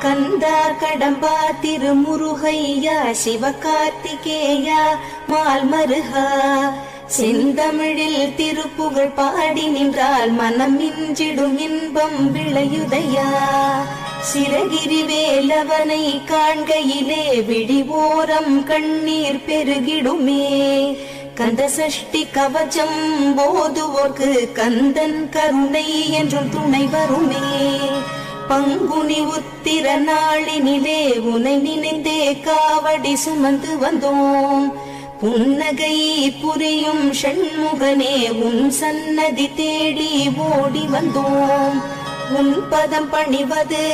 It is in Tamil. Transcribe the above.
கந்தா கடம்பா திருமுருகையா சிவகார்த்திகேயா மால்மருகா. செந்தமிழில் திருப்புகழ் பாடி நின்றால் மனம் இஞ்சிடும் இன்பம் விளையுதையா. சிறகிரி வேலவனை காண்கையிலே விழிவோரம் கண்ணீர் பெருகிடுமே. கந்த சஷ்டி கவச்சம் போதுவோர்க்கு கந்தன் கருணை என்றும் துணை வருமே. பங்குனி உத்திர நாளினிலே உனை நினைந்தே காவடி சுமந்து வந்தோம். புன்னகை புரியும் ஷண்முகனே உன் சன்னதி தேடி ஓடி வந்தோம். உன் பதம் பணிவது